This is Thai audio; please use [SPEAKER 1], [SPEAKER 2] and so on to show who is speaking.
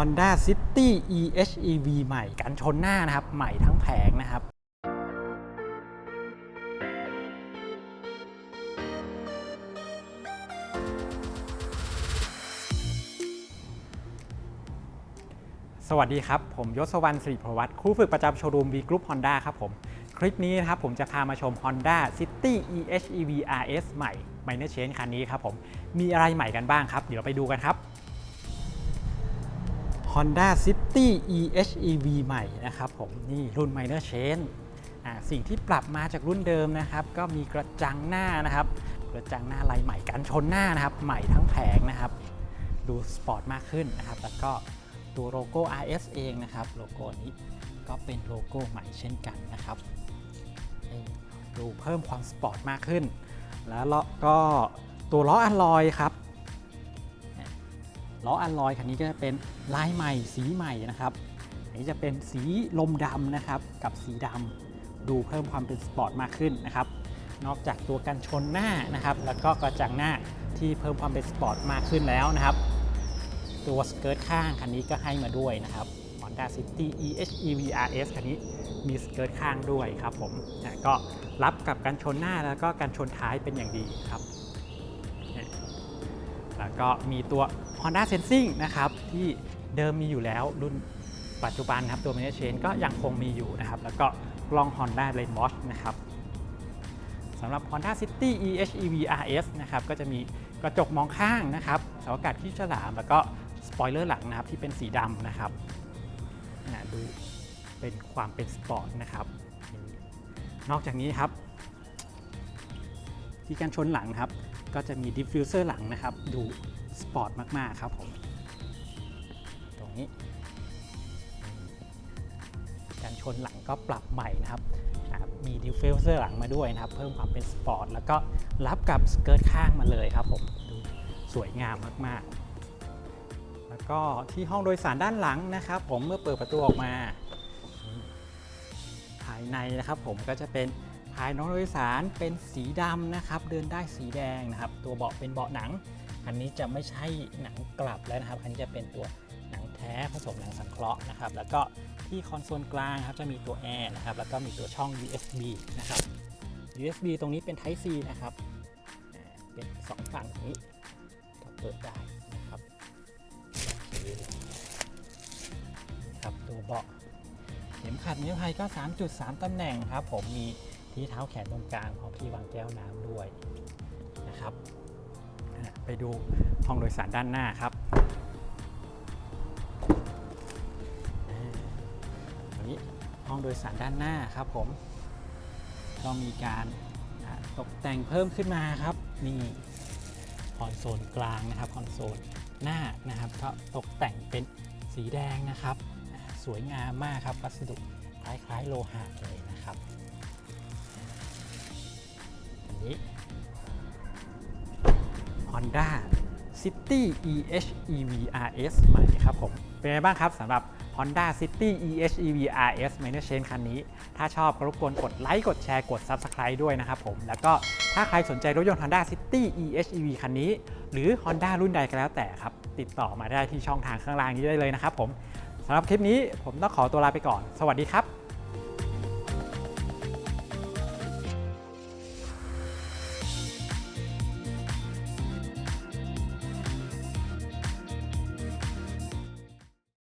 [SPEAKER 1] Honda City EHEV ใหม่กันชนหน้านะครับ ใหม่ทั้งแผงนะครับสวัสดีครับ ผมยศวรรณสิริพวัตรครูฝึกประจำโชว์รูม V Group Honda ครับผม คลิปนี้นะครับผมจะพามาชม Honda City EHEV RS ใหม่ Minor Change คันนี้ครับผม มีอะไรใหม่กันบ้างครับ เดี๋ยวไปดูกันครับ Honda City EHEV ใหม่นะครับผมนี่รุ่น Minor Chain สิ่งที่ปรับมาจากรุ่นเดิมนะครับ ก็มีกระจังหน้านะครับ กระจังหน้าลายใหม่กันชนหน้านะครับ ใหม่ทั้งแผงนะครับ ดูสปอร์ตมากขึ้นนะครับ แล้วก็ตัวโลโก้ RS เองนะครับ โลโก้นี้ก็เป็นโลโก้ใหม่เช่นกันนะครับดูเพิ่มความสปอร์ตมากขึ้น แล้วล้อก็ตัวล้ออัลลอยครับ ล้ออัลลอยคันนี้ก็จะเป็นลายใหม่สีใหม่นะครับอันนี้จะเป็นสีลมดำนะครับกับสีดำดูเพิ่มความเป็นสปอร์ตมากขึ้นนะครับนอกจากตัวกันชนหน้านะครับแล้วก็กระจังหน้าที่เพิ่มความเป็นสปอร์ตมากขึ้นแล้วนะครับตัวสเกิร์ตข้างคันนี้ก็ให้มาด้วยนะครับ Honda City EHEV RS คันนี้มีสเกิร์ตข้างด้วยครับผมก็รับกับการชนหน้าแล้วก็การชนท้ายเป็นอย่างดีครับ แล้วก็มีตัว Honda Sensing นะครับ ที่เดิมมีอยู่แล้วรุ่นปัจจุบันครับ ตัว m a n a g e Chain ก็ยังคงมีอยู่นะครับ แล้วก็กล้อง Honda Lane Watch นะครับสำหรับ Honda City EHEV RS นะครับ ก็จะมีกระจกมองข้างนะครับเสาอากาศที่ฉลาม แล้วก็สปอยเลอร์หลังนะครับ ที่เป็นสีดำนะครับดูเป็นความเป็นสปอร์ตนะครับ นอกจากนี้ครับ ที่กันชนหลังครับ ก็จะมีดิฟฟิวเซอร์หลังนะครับ ดูสปอร์ตมาก ๆ ครับผม ตรงนี้ การชนหลังก็ปรับใหม่นะครับ มีดิฟฟิวเซอร์หลังมาด้วยนะครับ เพิ่มความเป็นสปอร์ต แล้วก็รับกับสเกิร์ตข้างมาเลยครับผม ดูสวยงามมาก ๆ แล้วก็ที่ห้องโดยสารด้านหลังนะครับ ผมเมื่อเปิดประตูออกมา ภายในนะครับผมก็จะเป็น ภายนอกโดยสารเป็นสีดำนะครับ เดินได้สีแดงนะครับ ตัวเบาะเป็นเบาะหนัง อันนี้จะไม่ใช่หนังกลับแล้วนะครับ อันนี้จะเป็นตัวหนังแท้ผสมหนังสังเคราะห์นะครับ แล้วก็ที่คอนโซลกลางครับจะมีตัวแอร์นะครับ แล้วก็มีตัวช่อง USB นะครับ USB ตรงนี้เป็น Type C นะครับ เป็นสองฝั่งนี้ก็เปิดได้นะครับครับตัวเบาะเข็มขัดนิรภัยก็ 3.3 ตำแหน่งครับ ผมมี ที่เท้าแขนตรงกลางของที่วางแก้วน้ำด้วยนะครับ ไปดูห้องโดยสารด้านหน้าครับนี้ห้องโดยสารด้านหน้าครับผมก็มีการตกแต่งเพิ่มขึ้นมาครับนี่คอนโซลกลางนะครับคอนโซลหน้านะครับก็ตกแต่งเป็นสีแดงนะครับ สวยงามมากครับวัสดุคล้ายๆโลหะเลยนะครับ นนี้ Honda City EHEV RS ใหม่ครับผม เป็นไงบ้างครับสำหรับ Honda City EHEV RS Minor Change คันนี้ ถ้าชอบก็รบกวนกดไลค์กดแชร์กด Subscribe ด้วยนะครับผม แล้วก็ถ้าใครสนใจรถยนต์ Honda City EHEV คันนี้ หรือ Honda รุ่นใดก็แล้วแต่ครับ ติดต่อมาได้ที่ช่องทางข้างล่างนี้ได้เลยนะครับผมสำหรับคลิปนี้ผมต้องขอตัวลาไปก่อน สวัสดีครับ